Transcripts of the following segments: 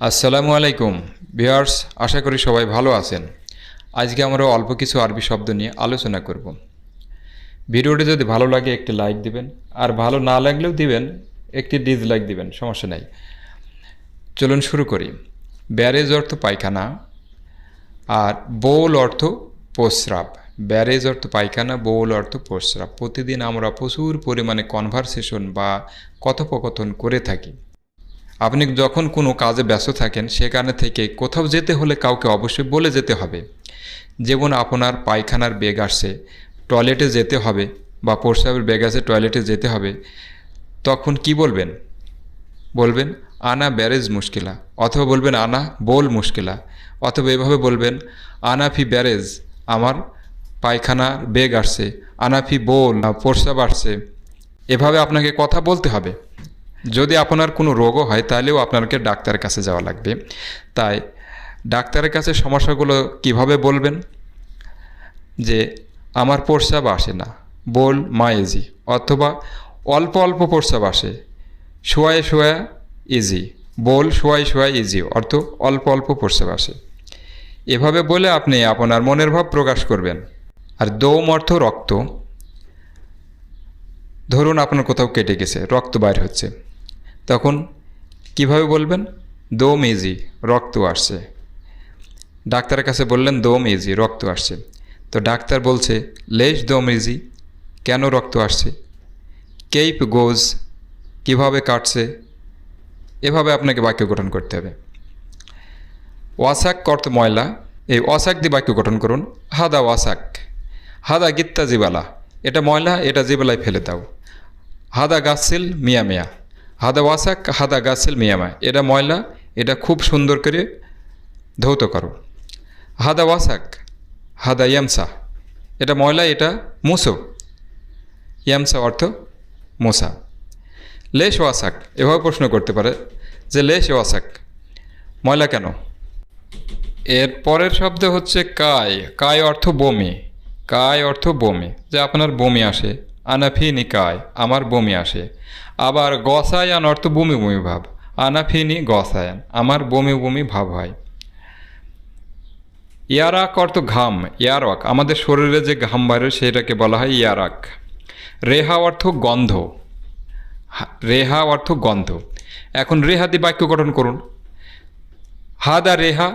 আসসালামু আলাইকুম। ভিউয়ার্স, আশা করি সবাই ভালো আছেন। আজকে আমরা অল্প কিছু আরবি শব্দ নিয়ে আলোচনা করব। ভিডিওটি যদি ভালো লাগে, একটি লাইক দিবেন, আর ভালো না লাগলেও দিবেন, একটি ডিসলাইক দিবেন, সমস্যা নাই। চলুন শুরু করি। ব্যারেজ অর্থ পায়খানা, আর বোল অর্থ প্রস্রাব। ব্যারেজ অর্থ পায়খানা বোল অর্থ প্রস্রাব। প্রতিদিন আমরা প্রচুর পরিমাণে কনভারসেশন বা কথোপকথন করে থাকি। আপনি যখন কোনো কাজে ব্যস্ত থাকেন সেখানে থেকে কোথাও যেতে হলে কাউকে অবশ্যই বলে যেতে হবে। যেমন আপনার পায়খানার বেগ আসছে, টয়লেটে যেতে হবে বা প্রস্রাবের বেগ আছে, টয়লেটে যেতে হবে, তখন কি বলবেন? বলবেন, আনা ব্যারেজ মুশকিলা। অথবা বলবেন, আনা বোল মুশকিলা। অথবা এভাবে বলবেন আনাফি ব্যারেজ, আমার পায়খানার বেগ আসছে। আনাফি বোল প্রস্রাব আসছে। এভাবে আপনাকে কথা বলতে হবে। যদি আপনার কোনো রোগও হয়, তাহলেও আপনাকে ডাক্তারের কাছে যাওয়া লাগবে। তাই ডাক্তারের কাছে সমস্যাগুলো কীভাবে বলবেন? যে আমার প্রস্রাব আসে না, বল মায়েজি, অথবা অল্প অল্প প্রস্রাব আসে, শোয়ায় শোয়া ইজি, বল শোয়াই শোয়া ইজি, অর্থ অল্প অল্প প্রস্রাব আসে। এভাবে বলে আপনি আপনার মনের ভাব প্রকাশ করবেন। আর দৌম অর্থ রক্ত। ধরুন আপনার কোথাও কেটে গেছে, রক্ত বাইর হচ্ছে। তখন কীভাবে বলবেন? দোম ইজি, রক্ত আসছে। ডাক্তারের কাছে বললেন, দোম ইজি, রক্ত আসছে। তো ডাক্তার বলছে, লেশ দোম ইজি, কেন রক্ত আসছে? কেইপ গোজ, কীভাবে কাটছে? এভাবে আপনাকে বাক্য গঠন করতে হবে। ওয়াসাক অর্থ ময়লা। এই ওয়াসাক দিয়ে বাক্য গঠন করুন। হাদা ওয়াসাক। হাদা গিত্তা জিবালা। এটা ময়লা, এটা জিবালায় ফেলে দাও। হাদা গাছিল মিয়া মিয়া। হাদা ওয়াসাক, হাদা গাছিল মিয়ামা এটা ময়লা, এটা খুব সুন্দর করে ধৌত করো। হাদা ওয়াসাক, হাদা ইয়ামসা। এটা ময়লা, এটা মুসো। ইয়ামসা অর্থ মোসা। লেশ ওয়াসাক, এভাবে প্রশ্ন করতে পারে যে লেশ ওয়াসাক, ময়লা কেন? এর পরের শব্দ হচ্ছে কায়। কায় অর্থ বমি। কায় অর্থ বমি, যে আপনার বমি আসে। আনাফিনি কায় আমার বমি আসে। আবার গসায়ান অর্থ বমি বমি ভাব। আনাফিনি গসায়ান, আমার বমি বমি ভাব হয়। ইয়ারাক অর্থ ঘাম, ইয়ারক। আমাদের শরীরে যে ঘাম বাইরে সেটাকে বলা হয় ইয়ারাক। রেহা অর্থ গন্ধ। রেহা অর্থ গন্ধ। এখন রেহা দিয়ে বাক্য গঠন করুন। হাদা রেহা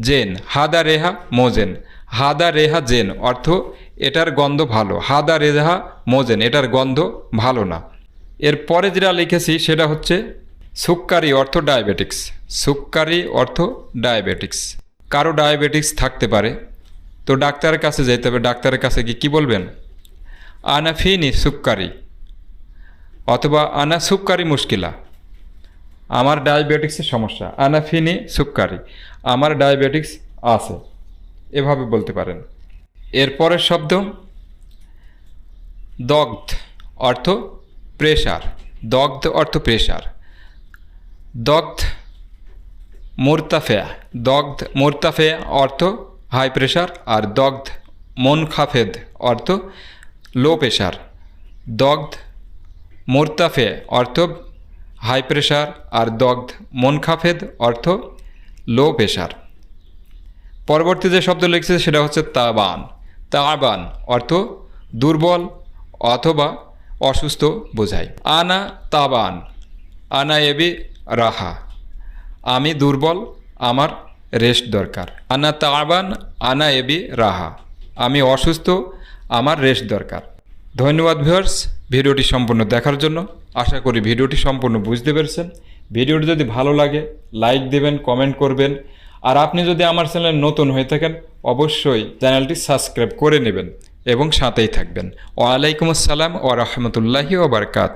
জেন, হাদা রেহা মোজেন। হাদা রেহা জেন অর্থ এটার গন্ধ ভালো। হাদা রেহা মোজেন, এটার গন্ধ ভালো না। এর পরে যেটা লিখেছি সেটা হচ্ছে সুক্কারি অর্থ ডায়াবেটিক্স। সুক্কারি অর্থ ডায়াবেটিক্স। কারও ডায়াবেটিক্স থাকতে পারে। তো ডাক্তারের কাছে যেতে হবে। ডাক্তারের কাছে গিয়ে কী বলবেন? আনাফিনি সুক্কারি। অথবা আনা সুক্কারি মুশকিলা। আমার ডায়াবেটিক্সের সমস্যা। আনাফিনি সুক্কারি। আমার ডায়াবেটিক্স আছে। এভাবে বলতে পারেন। এরপরের শব্দ দগ্ধ অর্থ প্রেশার দগ্ধ অর্থ প্রেশার দগ্ধ মোরতাফে দগ্ধ মোরতাফে অর্থ হাই প্রেশার আর দগ্ধ মনখাফেদ অর্থ লো প্রেশার দগ্ধ মোরতাফে অর্থ হাই প্রেশার আর দগ্ধ মনখাফেদ অর্থ লো প্রেশার পরবর্তী যে শব্দ লিখছে সেটা হচ্ছে তাবান। তাবান অর্থ দুর্বল অথবা অসুস্থ বোঝায়। আনা তাবান, আনা এবি রাহা। আমি দুর্বল, আমার রেস্ট দরকার। আনা তাবান আনা এবি রাহা। আমি অসুস্থ, আমার রেস্ট দরকার। ধন্যবাদ ভিউয়ার্স, ভিডিওটি সম্পূর্ণ দেখার জন্য। আশা করি ভিডিওটি সম্পূর্ণ বুঝতে পেরেছেন। ভিডিওটি যদি ভালো লাগে, লাইক দেবেন, কমেন্ট করবেন। আর আপনি যদি আমার চ্যানেলে নতুন হয়ে থাকেন অবশ্যই চ্যানেলটি সাবস্ক্রাইব করে নেবেন এবং সাথেই থাকবেন। ওয়ালাইকুম আসসালাম ও রহমতুল্লাহি ওবরকাত